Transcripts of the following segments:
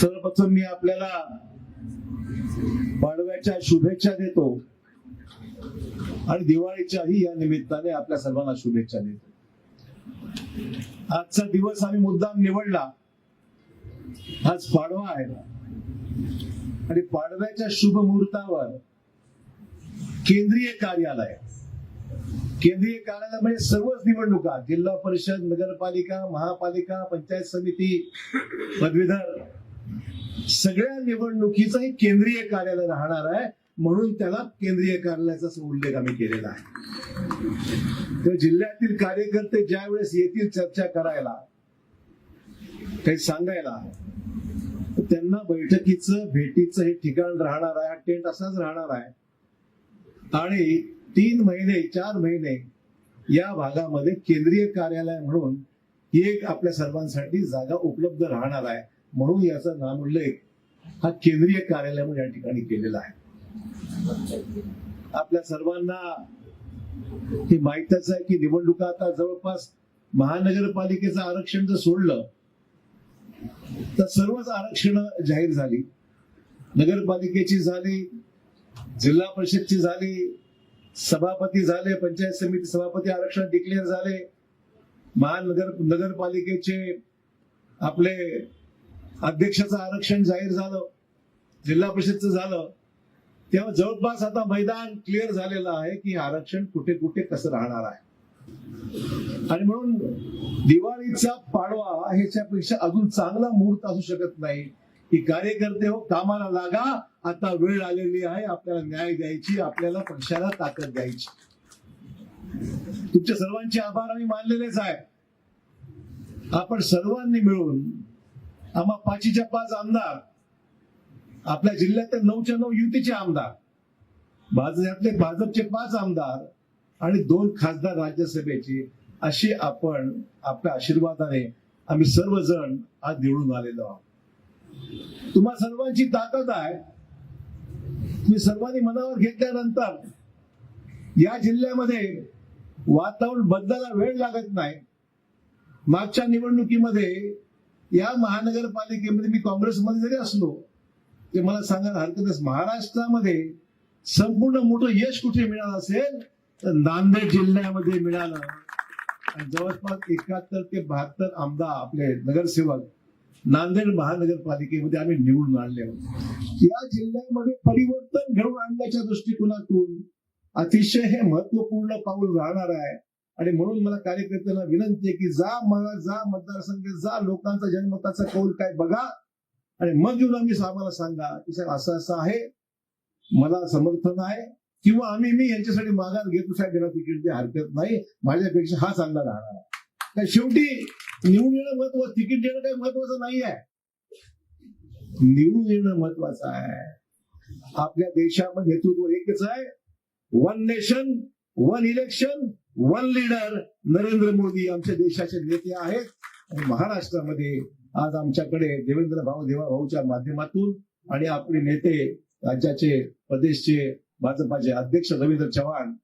सर्वप्रथम मी आपल्याला पाडव्याच्या शुभेच्छा देतो आणि दिवाळीच्याही या निमित्ताने आपल्या सर्वांना शुभेच्छा देतो. आजचा दिवस आम्ही मुद्दाम निवडला. आज पाडवा आहे. आणि पाडव्याच्या शुभ मुहूर्तावर केंद्रीय कार्यालय केंद्रीय कार्यालय म्हणजे सर्वच निवडणुका जिल्हा परिषद नगरपालिका महापालिका पंचायत समिती पदवीधर सगळ्या निवडणुकीचंही केंद्रीय कार्यालय राहणार आहे. म्हणून त्याला केंद्रीय कार्यालयाचा उल्लेख आम्ही केलेला आहे. तर जिल्ह्यातील कार्यकर्ते ज्या वेळेस येतील चर्चा करायला काही सांगायला त्यांना बैठकीचं भेटीचं हे ठिकाण राहणार आहे हा टेंट असाच राहणार आहे. आणि तीन महिने चार महिने या भागामध्ये केंद्रीय कार्यालय म्हणून ही एक आपल्या सर्वांसाठी जागा उपलब्ध राहणार आहे. म्हणून याचा नामोल्लेख हा केंद्रीय कार्यालय म्हणून या ठिकाणी केलेला आहे. आपल्या सर्वांना हे माहितच आहे की निवडणुका आता जवळपास महानगरपालिकेचं आरक्षण जर सोडलं तर सर्वच आरक्षण जाहीर झाली. नगरपालिकेची झाली जिल्हा परिषदची झाली सभापती झाले पंचायत समिती सभापती आरक्षण डिक्लेअर झाले. महानगर नगरपालिकेचे आपले अध्यक्षाचं आरक्षण जाहीर झालं जिल्हा परिषदचं झालं. तेव्हा जवळपास आता मैदान क्लिअर झालेलं आहे की आरक्षण कुठे कुठे कसं राहणार आहे. आणि म्हणून दिवाळीचा पाडवा ह्याच्यापेक्षा अजून चांगला मुहूर्त असू शकत नाही. की कार्यकर्ते हो कामाला लागा आता वेळ आलेली आहे आपल्याला न्याय द्यायची आपल्याला पक्षाला ताकद द्यायची. तुमच्या सर्वांचे आभार आम्ही मानलेलेच आहे. आपण सर्वांनी मिळून आम्हा पाचीच्या पाच आमदार. आपल्या जिल्ह्यातले नऊच्या नऊ युतीचे आमदार. भाजपचे भाजपचे पाच आमदार आणि दोन खासदार राज्यसभेचे अशी आपण आपल्या आशीर्वादाने आम्ही सर्वजण आज निवडून आलेलो आहोत. तुम्हा सर्वांची ताकद आहे. तुम्ही सर्वांनी मनावर घेतल्यानंतर या जिल्ह्यामध्ये वातावरण बदलायला वेळ लागत नाही. मागच्या निवडणुकीमध्ये या महानगरपालिकेमध्ये मी काँग्रेसमध्ये जरी असलो ते मला सांगायला हरकतच महाराष्ट्रामध्ये संपूर्ण मोठं यश कुठे मिळालं असेल तर नांदेड जिल्ह्यामध्ये मिळालं. आणि जवळपास एकाहत्तर ते बहात्तर आमदार आपले नगरसेवक नांदेड महानगरपालिकेमध्ये आम्ही निवडून आणले आहोत या जिल्ह्यामध्ये परिवर्तन घडवून आणण्याच्या दृष्टिकोनातून अतिशय हे महत्त्वपूर्ण पाऊल राहणार आहे. आणि म्हणून मला कार्यकर्त्यांना विनंती आहे की जा मला जा मतदारसंघ जा लोकांचा जनमताचा कौल काय बघा. आणि मग येऊन आम्ही आम्हाला सांगा की साहेब असं असं आहे. मला समर्थन आहे. किंवा आम्ही मी यांच्यासाठी माघार घेतो साहेब याला तिकीट द्या हरकत नाही. माझ्यापेक्षा हा चांगला राहणार आहे. तर शेवटी निवडून येणं महत्त्व तिकीट देणं काही महत्वाचं नाही आहे. निवडून येणं महत्वाचं आहे. आपल्या देशामध्ये नेतृत्व एकच आहे. One nation one election one leader Narendra Modi आमच्या देशाचे नेते आहेत. आणि महाराष्ट्रामध्ये आज आमच्याकडे देवेंद्र भाऊ देवा भाऊच्या माध्यमातून आणि आपले नेते राज्याचे प्रदेशचे भाजपाचे अध्यक्ष रवींद्र चव्हाण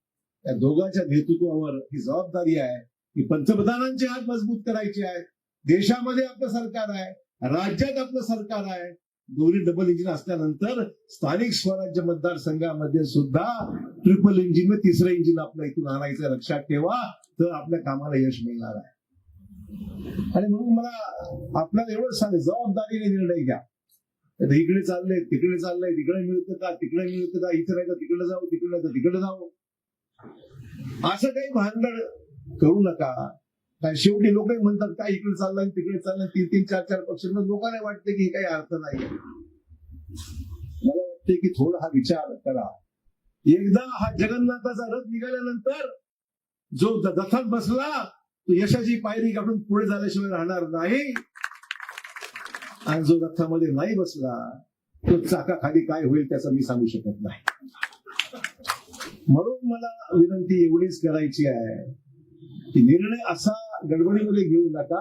या दोघांच्या नेतृत्वावर ही जबाबदारी आहे. की पंतप्रधानांचे हात मजबूत करायचे आहेत देशामध्ये आपलं सरकार आहे. राज्यात आपलं सरकार आहे. दोन्ही डबल इंजिन असल्यानंतर स्थानिक स्वराज्य मतदारसंघामध्ये सुद्धा ट्रिपल इंजिन तिसरं इंजिन आपल्या इथून आणायचं लक्षात ठेवा तर आपल्या कामाला यश मिळणार आहे. आणि म्हणून मला आपल्याला एवढं सांग जबाबदारीने निर्णय घ्या. इकडे चाललंय तिकडे चाललंय तिकडे मिळतं का तिकडे मिळतं का इथे नाही का तिकडे जाऊ तिकडे नाही तर तिकडे जाऊ. असं काही भांडण करू नका. शेवटी लोक म्हणतात काय इकडे चाललंय तिकडे चाललंय. तीन तीन चार चार पक्ष लोकांना वाटते की काही अर्थ नाही मला वाटते की थोडा हा विचार करा. एकदा हा जगन्नाथाचा रथ निघाल्यानंतर जो द- रथात बसला तो यशाची पायरी काढून पुढे झाल्याशिवाय राहणार नाही. आणि जो रथामध्ये नाही बसला तो चाकाखाली काय होईल त्याचं मी सांगू शकत नाही. म्हणून मला विनंती एवढीच करायची आहे की निर्णय असा गडबडीमध्ये घेऊ नका